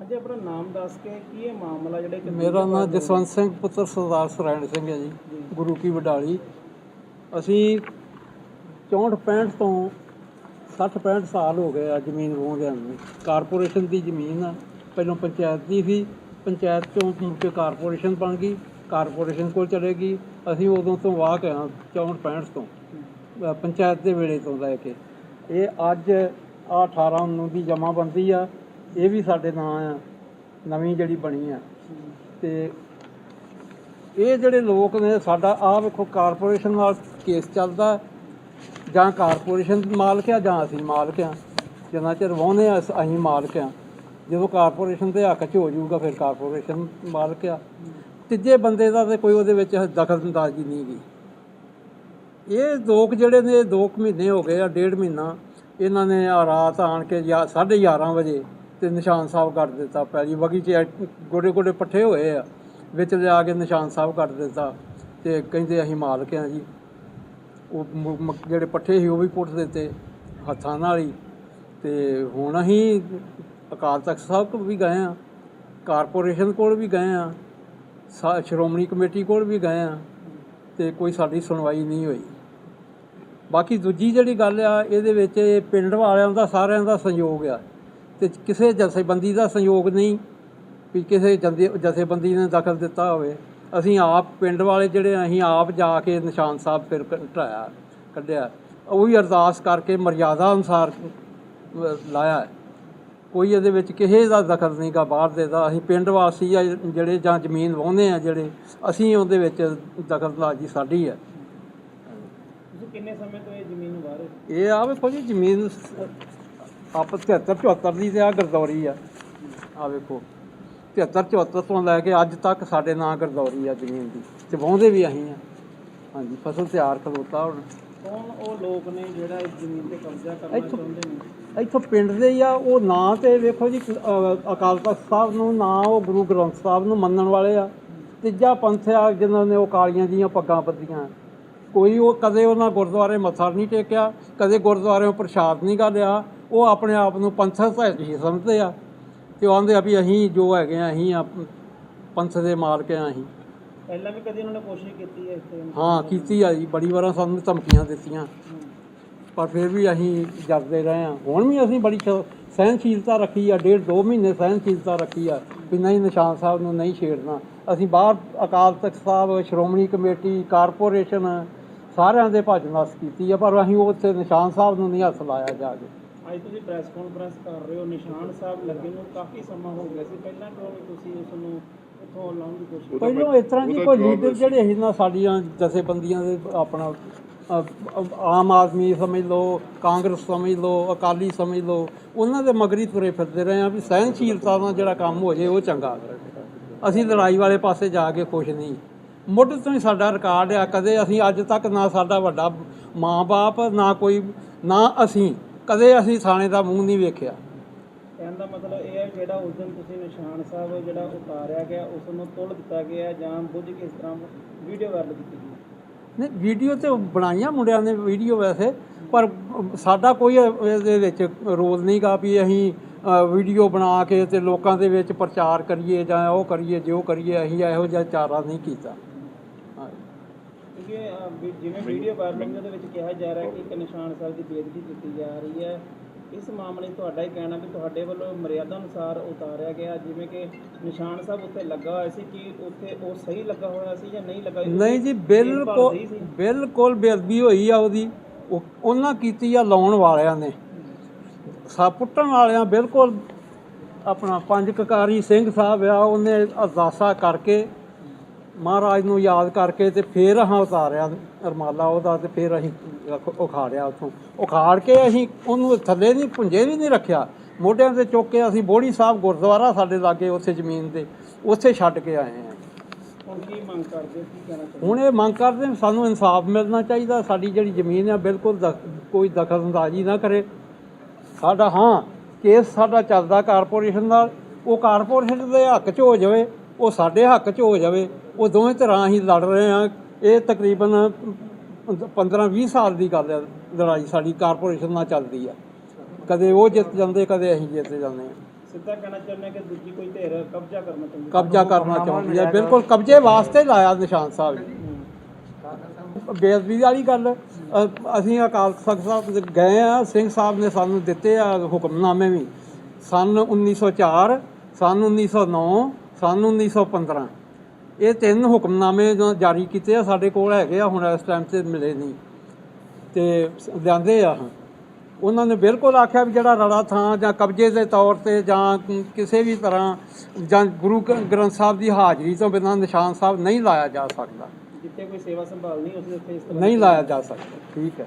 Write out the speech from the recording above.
ਹਾਂਜੀ ਆਪਣਾ ਨਾਮ ਦੱਸ ਕੇ ਕੀ ਇਹ ਮਾਮਲਾ ਜਿਹੜਾ ਕਿ ਮੇਰਾ ਨਾਮ ਜਸਵੰਤ ਸਿੰਘ ਪੁੱਤਰ ਸਰਦਾਰ ਸਰਾਇਣ ਸਿੰਘ ਹੈ ਜੀ ਗੁਰੂ ਕੀ ਵਡਾਲੀ। ਅਸੀਂ 64 65 ਤੋਂ 60 65 ਸਾਲ ਹੋ ਗਏ ਆ ਜ਼ਮੀਨ ਵਾਹੁੰਦਿਆਂ ਨੂੰ। ਕਾਰਪੋਰੇਸ਼ਨ ਦੀ ਜ਼ਮੀਨ ਆ। ਪਹਿਲਾਂ ਪੰਚਾਇਤ ਦੀ ਸੀ। ਪੰਚਾਇਤ ਚੋਂ ਮੁੜ ਕੇ ਕਾਰਪੋਰੇਸ਼ਨ ਬਣ ਗਈ। ਕਾਰਪੋਰੇਸ਼ਨ ਕੋਲ ਚਲੇਗੀ ਅਸੀਂ ਉਦੋਂ ਤੋਂ ਵਾਹ ਕੇ ਆ 64 65 ਤੋਂ। ਪੰਚਾਇਤ ਦੇ ਵੇਲੇ ਤੋਂ ਲੈ ਕੇ। ਇਹ ਅੱਜ ਆ 18 ਨੂੰ ਦੀ ਜਮਾਬੰਦੀ ਆ। ਇਹ ਵੀ ਸਾਡੇ ਨਾਂ ਆ, ਨਵੀਂ ਜਿਹੜੀ ਬਣੀ ਆ। ਤੇ ਇਹ ਜਿਹੜੇ ਲੋਕ ਨੇ, ਸਾਡਾ ਆ ਵੇਖੋ ਕਾਰਪੋਰੇਸ਼ਨ ਨਾਲ ਕੇਸ ਚੱਲਦਾ, ਜਾਂ ਕਾਰਪੋਰੇਸ਼ਨ ਮਾਲਕ ਆ, ਜਾਂ ਅਸੀਂ ਮਾਲਕ ਆ। ਜਿੰਨਾ ਚਿਰ ਵਾਹੁੰਦੇ ਆ, ਅਸ- ਅਸੀਂ ਮਾਲਕ ਆ। ਜਦੋਂ ਕਾਰਪੋਰੇਸ਼ਨ ਦੇ ਹੱਕ 'ਚ ਹੋ ਜਾਊਗਾ, ਫਿਰ ਕਾਰਪੋਰੇਸ਼ਨ ਮਾਲਕ ਆ। ਤੀਜੇ ਬੰਦੇ ਦਾ ਤੇ ਕੋਈ ਉਹਦੇ ਵਿੱਚ ਦਖਲਅੰਦਾਜ਼ੀ ਨਹੀਂ ਗਈ ਇਹ ਲੋਕ ਜਿਹੜੇ ਨੇ 2 ਮਹੀਨੇ ਹੋ ਗਏ ਆ, ਡੇਢ ਮਹੀਨਾ। ਇਹਨਾਂ ਨੇ ਆ ਰਾਤ ਆਣ ਕੇ 11:30 ਵਜੇ ਤੇ ਨਿਸ਼ਾਨ ਸਾਹਿਬ ਕੱਟ ਦਿੱਤਾ ਪਹਿਲੀ ਵਗੀ 'ਚ ਗੋਡੇ ਗੋਡੇ ਪੱਠੇ ਹੋਏ ਆ, ਵਿੱਚ ਲਿਆ ਕੇ ਨਿਸ਼ਾਨ ਸਾਹਿਬ ਕੱਟ ਦਿੱਤਾ ਤੇ ਕਹਿੰਦੇ ਅਸੀਂ ਮਾਲਕ ਆ ਜੀ। ਉਹ ਜਿਹੜੇ ਪੱਠੇ ਸੀ ਉਹ ਵੀ ਪੁੱਟ ਦਿੱਤੇ ਹੱਥਾਂ ਨਾਲ ਹੀ। ਤੇ ਹੁਣ ਅਸੀਂ ਅਕਾਲ ਤਖਤ ਸਾਹਿਬ ਕੋਲ ਵੀ ਗਏ ਆ, ਕਾਰਪੋਰੇਸ਼ਨ ਕੋਲ ਵੀ ਗਏ ਆ, ਸਾ- ਸ਼੍ਰੋਮਣੀ ਕਮੇਟੀ ਕੋਲ ਵੀ ਗਏ ਆ ਤੇ ਕੋਈ ਸਾਡੀ ਸੁਣਵਾਈ ਨਹੀਂ ਹੋਈ। ਬਾਕੀ ਦੂਜੀ ਜਿਹੜੀ ਗੱਲ ਆ, ਇਹਦੇ ਵਿੱਚ ਪਿੰਡ ਵਾਲਿਆਂ ਦਾ, ਸਾਰਿਆਂ ਦਾ ਸੰਯੋਗ ਆ। ਤੇ ਕਿਸੇ ਜਥੇਬੰਦੀ ਦਾ ਸੰਯੋਗ ਨਹੀਂ ਵੀ ਕਿਸੇ ਜਥੇਬੰਦੀ ਨੇ ਦਖਲ ਦਿੱਤਾ ਹੋਵੇ। ਅਸੀਂ ਆਪ ਪਿੰਡ ਵਾਲੇ ਜਿਹੜੇ ਅਸੀਂ ਆਪ ਜਾ ਕੇ ਨਿਸ਼ਾਨ ਸਾਹਿਬ ਫਿਰ ਢਾਇਆ ਕੱਢਿਆ। ਉਹ ਵੀ ਅਰਦਾਸ ਕਰਕੇ ਮਰਿਆਦਾ ਅਨੁਸਾਰ ਲਾਇਆ। ਕੋਈ ਇਹਦੇ ਵਿੱਚ ਕਿਸੇ ਦਾ ਦਖਲ ਨਹੀਂ ਗਾ ਬਾਹਰ ਦੇ ਦਾ। ਅਸੀਂ ਪਿੰਡ ਵਾਸੀ ਆ ਜਿਹੜੇ ਜਾਂ ਜ਼ਮੀਨ ਵਾਹੁੰਦੇ ਆ ਜਿਹੜੇ ਅਸੀਂ ਉਹਦੇ ਵਿੱਚ ਦਖਲਅੰਦਾਜ਼ੀ ਸਾਡੀ ਹੈ ਤੁਸੀਂ ਕਿੰਨੇ ਸਮੇਂ ਤੋਂ ਇਹ ਜ਼ਮੀਨ ਬਾਹਰ ਇਹ ਆ ਵੇਖੋ ਜੀ ਜ਼ਮੀਨ ਆਪ 73 74 ਦੀ ਤੇ ਆ ਗਰਦੌਰੀ ਆ। ਆ ਵੇਖੋ 73 74 ਤੋਂ ਲੈ ਕੇ ਅੱਜ ਤੱਕ ਸਾਡੇ ਨਾਂ ਗਰਦੌਰੀ ਆ ਜ਼ਮੀਨ ਦੀ ਤੇ ਵਾਹੁੰਦੇ ਵੀ ਅਸੀਂ ਆ। ਹਾਂਜੀ ਫਸਲ ਤਿਆਰ ਖਲੋਤਾ ਹੁਣ। ਕੌਣ ਉਹ ਲੋਕ ਨੇ ਜਿਹੜਾ ਇਸ ਜ਼ਮੀਨ ਤੇ ਕਬਜ਼ਾ ਕਰਨਾ ਚਾਹੁੰਦੇ ਨੇ? ਇੱਥੋਂ ਪਿੰਡ ਦੇ ਹੀ ਆ ਉਹ ਨਾਂ ਤੇ ਵੇਖੋ ਜੀ ਅਕਾਲ ਤਖਤ ਸਾਹਿਬ ਨੂੰ ਨਾਂ ਉਹ ਗੁਰੂ ਗ੍ਰੰਥ ਸਾਹਿਬ ਨੂੰ ਮੰਨਣ ਵਾਲੇ ਆ। ਤੀਜਾ ਪੰਥ ਆ ਜਿਨ੍ਹਾਂ ਨੇ ਉਹ ਕਾਲੀਆਂ ਦੀਆਂ ਪੱਗਾਂ ਬੱਧੀਆਂ। ਕੋਈ ਉਹ ਕਦੇ ਉਹਨਾਂ ਗੁਰਦੁਆਰੇ ਮੱਥਾ ਨਹੀਂ ਟੇਕਿਆ ਕਦੇ ਗੁਰਦੁਆਰਿਓਂ ਪ੍ਰਸ਼ਾਦ ਨਹੀਂ ਗਾ ਲਿਆ। ਉਹ ਆਪਣੇ ਆਪ ਨੂੰ ਪੰਥਕ ਹੀ ਸਮਝਦੇ ਆ ਤੇ ਉਹ ਆਂਦੇ ਆ ਵੀ ਅਸੀਂ ਜੋ ਹੈਗੇ ਆ ਅਸੀਂ ਆ ਪੰਥ ਦੇ ਮਾਲਕ ਆ ਅਸੀਂ। ਪਹਿਲਾਂ ਵੀ ਕਦੀ ਉਹਨਾਂ ਨੇ ਕੋਸ਼ਿਸ਼ ਕੀਤੀ ਹੈ ਇੱਥੇ ਹਾਂ ਕੀਤੀ ਆ ਜੀ। ਬੜੀ ਵਾਰਾਂ ਸਾਨੂੰ ਧਮਕੀਆਂ ਦਿੱਤੀਆਂ। ਪਰ ਫਿਰ ਵੀ ਅਸੀਂ ਜਰਦੇ ਰਹੇ ਹਾਂ ਹੁਣ ਵੀ ਅਸੀਂ ਬੜੀ ਸਹਿਨਸ਼ੀਲਤਾ ਰੱਖੀ ਆ। ਡੇਢ ਦੋ ਮਹੀਨੇ ਸਹਿਨਸ਼ੀਲਤਾ ਰੱਖੀ ਆ ਵੀ ਨਹੀਂ ਨਿਸ਼ਾਨ ਸਾਹਿਬ ਨੂੰ ਨਹੀਂ ਛੇੜਨਾ। ਅਸੀਂ ਬਾਹਰ ਅਕਾਲ ਤਖਤ ਸਾਹਿਬ ਸ਼੍ਰੋਮਣੀ ਕਮੇਟੀ ਕਾਰਪੋਰੇਸ਼ਨ ਸਾਰਿਆਂ ਦੇ ਭੱਜ ਨਸ ਕੀਤੀ ਆ ਪਰ ਅਸੀਂ ਉੱਥੇ ਨਿਸ਼ਾਨ ਸਾਹਿਬ ਨੂੰ ਨਹੀਂ ਹੱਥ ਲਾਇਆ ਜਾ ਕੇ। ਅੱਜ ਤੁਸੀਂ ਪ੍ਰੈਸ ਕਾਨਫਰੰਸ ਕਰ ਰਹੇ ਹੋ ਨਿਸ਼ਾਨ ਸਾਹਿਬ ਲੱਗੇ ਨੂੰ ਕਾਫੀ ਸਮਾਂ ਹੋ ਗਿਆ ਸੀ। ਪਹਿਲਾਂ ਕਿਉਂ ਨਹੀਂ ਤੁਸੀਂ ਉਸ ਨੂੰ ਉੱਥੋਂ ਲਾਉਣ ਦੀ ਕੋਸ਼ਿਸ਼ ਪਹਿਲਾਂ ਇਸ ਤਰ੍ਹਾਂ ਦੀ ਕੋਈ ਲੀਡਰ ਜਿਹੜੇ ਸੀ ਨਾ ਸਾਡੀਆਂ ਜਥੇਬੰਦੀਆਂ ਦੇ ਆਪਣਾ ਆਮ ਆਦਮੀ ਸਮਝ ਲਓ ਕਾਂਗਰਸ ਸਮਝ ਲਓ ਅਕਾਲੀ ਸਮਝ ਲਓ ਉਹਨਾਂ ਦੇ ਮਗਰੀ ਤੁਰੇ ਫਿਰਦੇ ਰਹੇ ਆ ਵੀ ਸਹਿਨਸ਼ੀਲਤਾ ਨਾਲ ਜਿਹੜਾ ਕੰਮ ਹੋ ਜੇ ਉਹ ਚੰਗਾ ਅਸੀਂ ਲੜਾਈ ਵਾਲੇ ਪਾਸੇ ਜਾ ਕੇ ਖੁਸ਼ ਨਹੀਂ। ਮੁੱਢ ਤੋਂ ਹੀ ਸਾਡਾ ਰਿਕਾਰਡ ਆ ਕਦੇ ਅਸੀਂ ਅੱਜ ਤੱਕ ਨਾ ਸਾਡਾ ਵੱਡਾ ਮਾਂ-ਬਾਪ ਨਾ ਕੋਈ ਨਾ ਅਸੀਂ ਕਦੇ ਅਸੀਂ ਥਾਣੇ ਦਾ ਮੂੰਹ ਨਹੀਂ ਵੇਖਿਆ ਕਹਿਣ ਦਾ ਮਤਲਬ ਇਹ ਹੈ ਜਿਹੜਾ ਉਸ ਦਿਨ ਤੁਸੀਂ ਨਿਸ਼ਾਨ ਸਾਹਿਬ ਜਿਹੜਾ ਉਤਾਰਿਆ ਗਿਆ ਉਸ ਨੂੰ ਤੋੜ ਦਿੱਤਾ ਗਿਆ ਜਾਂ ਬੁੱਝ ਕੇ ਇਸ ਤਰ੍ਹਾਂ ਵੀਡੀਓ ਵਾਇਰਲ ਕੀਤੀ ਗਈ ਨਹੀਂ ਵੀਡੀਓ ਤੇ ਬਣਾਈਆਂ ਮੁੰਡਿਆਂ ਨੇ ਵੀਡੀਓ ਵੈਸੇ ਪਰ ਸਾਡਾ ਕੋਈ ਇਹਦੇ ਵਿੱਚ ਰੋਲ ਨਹੀਂਗਾ ਵੀ ਅਸੀਂ ਵੀਡੀਓ ਬਣਾ ਕੇ ਤੇ ਲੋਕਾਂ ਦੇ ਵਿੱਚ ਪ੍ਰਚਾਰ ਕਰੀਏ ਜਾਂ ਉਹ ਕਰੀਏ ਜੋ ਕਰੀਏ ਅਸੀਂ ਇਹੋ ਜਿਹਾ ਚਾਰਾ ਨਹੀਂ ਕੀਤਾ। ਵੀ ਜਿਵੇਂ ਵੀਡੀਓ ਵਾਇਰਲ ਹੋਈ ਉਹਦੇ ਵਿੱਚ ਕਿਹਾ ਜਾ ਰਿਹਾ ਕਿ ਇੱਕ ਨਿਸ਼ਾਨ ਸਾਹਿਬ ਦੀ ਬੇਇੱਜ਼ਤੀ ਕੀਤੀ ਜਾ ਰਹੀ ਹੈ ਇਸ ਮਾਮਲੇ ਤੁਹਾਡਾ ਹੀ ਕਹਿਣਾ ਵੀ ਤੁਹਾਡੇ ਵੱਲੋਂ ਮਰਿਆਦਾ ਅਨੁਸਾਰ ਉਤਾਰਿਆ ਗਿਆ ਜਿਵੇਂ ਕਿ ਨਿਸ਼ਾਨ ਸਾਹਿਬ ਉੱਤੇ ਲੱਗਾ ਹੋਇਆ ਸੀ ਕਿ ਉੱਥੇ ਉਹ ਸਹੀ ਲੱਗਾ ਹੋਇਆ ਸੀ ਜਾਂ ਨਹੀਂ ਲੱਗਾ ਨਹੀਂ ਜੀ ਬਿਲਕੁਲ। ਬਿਲਕੁਲ ਬੇਅਦਬੀ ਹੋਈ ਆ ਉਹਦੀ। ਉਹ- ਉਹਨਾਂ ਕੀਤੀ ਆ ਲਾਉਣ ਵਾਲਿਆਂ ਨੇ। ਸਾ ਪੁੱਟਣ ਵਾਲਿਆਂ ਬਿਲਕੁਲ ਆਪਣਾ ਪੰਜ ਕਕਾਰੀ ਸਿੰਘ ਸਾਹਿਬ ਆ ਉਹਨੇ ਅਰਦਾਸਾ ਕਰਕੇ ਮਹਾਰਾਜ ਨੂੰ ਯਾਦ ਕਰਕੇ ਤੇ ਫੇਰ ਹਾਂ ਉਤਾਰਿਆ ਰਮਾਲਾ ਉਹਦਾ ਤੇ ਫੇਰ ਅਸੀਂ ਉਖਾੜਿਆ ਉਥੋਂ। ਉਖਾੜ ਕੇ ਅਸੀਂ ਉਹਨੂੰ ਥੱਲੇ ਨਹੀਂ ਪੁੰਜੇ ਵੀ ਨਹੀਂ ਰੱਖਿਆ। ਮੋਢਿਆਂ ਤੇ ਚੁੱਕ ਕੇ ਅਸੀਂ ਬੋੜੀ ਸਾਹਿਬ ਗੁਰਦੁਆਰਾ ਸਾਡੇ ਲਾਗੇ ਉੱਥੇ ਜ਼ਮੀਨ ਤੇ ਉੱਥੇ ਛੱਡ ਕੇ ਆਏ ਹਾਂ। ਹੁਣ ਕੀ ਮੰਗ ਕਰਦੇ ਹੋ? ਕੀ ਕਹਿਣਾ ਚਾਹੁੰਦੇ? ਹੁਣ ਇਹ ਮੰਗ ਕਰਦੇ ਹਾਂ ਸਾਨੂੰ ਇਨਸਾਫ ਮਿਲਣਾ ਚਾਹੀਦਾ ਸਾਡੀ ਜਿਹੜੀ ਜ਼ਮੀਨ ਆ ਬਿਲਕੁਲ ਕੋਈ ਦਖਲ ਅੰਦਾਜ਼ੀ ਨਾ ਕਰੇ। ਸਾਡਾ ਹਾਂ ਕੇਸ ਸਾਡਾ ਚੱਲਦਾ ਕਾਰਪੋਰੇਸ਼ਨ ਦਾ ਉਹ ਕਾਰਪੋਰੇਸ਼ਨ ਦੇ ਹੱਕ 'ਚ ਹੋ ਜਾਵੇ। ਉਹ ਸਾਡੇ ਹੱਕ 'ਚ ਹੋ ਜਾਵੇ ਉਹ ਦੋਵੇਂ ਤਰ੍ਹਾਂ ਹੀ ਲੜ ਰਹੇ ਆ। ਇਹ ਤਕਰੀਬਨ 15-20 ਸਾਲ ਦੀ ਗੱਲ ਹੈ ਲੜਾਈ ਸਾਡੀ ਕਾਰਪੋਰੇਸ਼ਨ ਨਾਲ ਚੱਲਦੀ ਆ। ਕਦੇ ਉਹ ਜਿੱਤ ਜਾਂਦੇ ਕਦੇ ਅਸੀਂ ਜਿੱਤ ਜਾਂਦੇ ਆ। ਸਿੱਧਾ ਕਹਿਣਾ ਚਾਹੁੰਦੇ ਹਾਂ ਕਿ ਦੂਜੀ ਕੋਈ ਧਿਰ ਕਬਜ਼ਾ ਕਰਨਾ ਚਾਹੁੰਦੀ ਹੈ। ਕਬਜ਼ਾ ਕਰਨਾ ਚਾਹੁੰਦੀ ਹੈ ਬਿਲਕੁਲ ਕਬਜ਼ੇ ਵਾਸਤੇ ਲਾਇਆ ਨਿਸ਼ਾਨ ਸਾਹਿਬ ਜੀ। ਬੇਅਦਬੀ ਵਾਲੀ ਗੱਲ ਅਸੀਂ ਅਕਾਲ ਤਖਤ ਸਾਹਿਬ ਦੇ ਗਏ ਆ ਸਿੰਘ ਸਾਹਿਬ ਨੇ ਸਾਨੂੰ ਦਿੱਤੇ ਆ ਹੁਕਮਨਾਮੇ ਵੀ। ਸਨ 1904 ਸਨ 1909 ਸਨ 1915 ਇਹ ਤਿੰਨ ਹੁਕਮਨਾਮੇ ਜੋ ਜਾਰੀ ਕੀਤੇ ਆ ਸਾਡੇ ਕੋਲ ਹੈਗੇ ਆ ਹੁਣ ਇਸ ਟਾਈਮ ਤੇ ਮਿਲੇ ਨਹੀਂ। ਤੇ ਲਿਆਂਦੇ ਆ ਉਹਨਾਂ ਨੇ ਬਿਲਕੁਲ ਆਖਿਆ ਵੀ ਜਿਹੜਾ ਰੜਾ ਥਾਂ ਜਾਂ ਕਬਜ਼ੇ ਦੇ ਤੌਰ ਤੇ ਜਾਂ ਕਿਸੇ ਵੀ ਤਰ੍ਹਾਂ ਜਾਂ ਗੁਰੂ ਗ੍ਰੰਥ ਸਾਹਿਬ ਦੀ ਹਾਜ਼ਰੀ ਤੋਂ ਬਿਨਾਂ ਨਿਸ਼ਾਨ ਸਾਹਿਬ ਨਹੀਂ ਲਾਇਆ ਜਾ ਸਕਦਾ। ਜਿੱਥੇ ਕੋਈ ਸੇਵਾ ਸੰਭਾਲ ਨਹੀਂ ਉਸ ਇਸ ਤਰ੍ਹਾਂ ਨਹੀਂ ਲਾਇਆ ਜਾ ਸਕਦਾ। ਠੀਕ ਹੈ।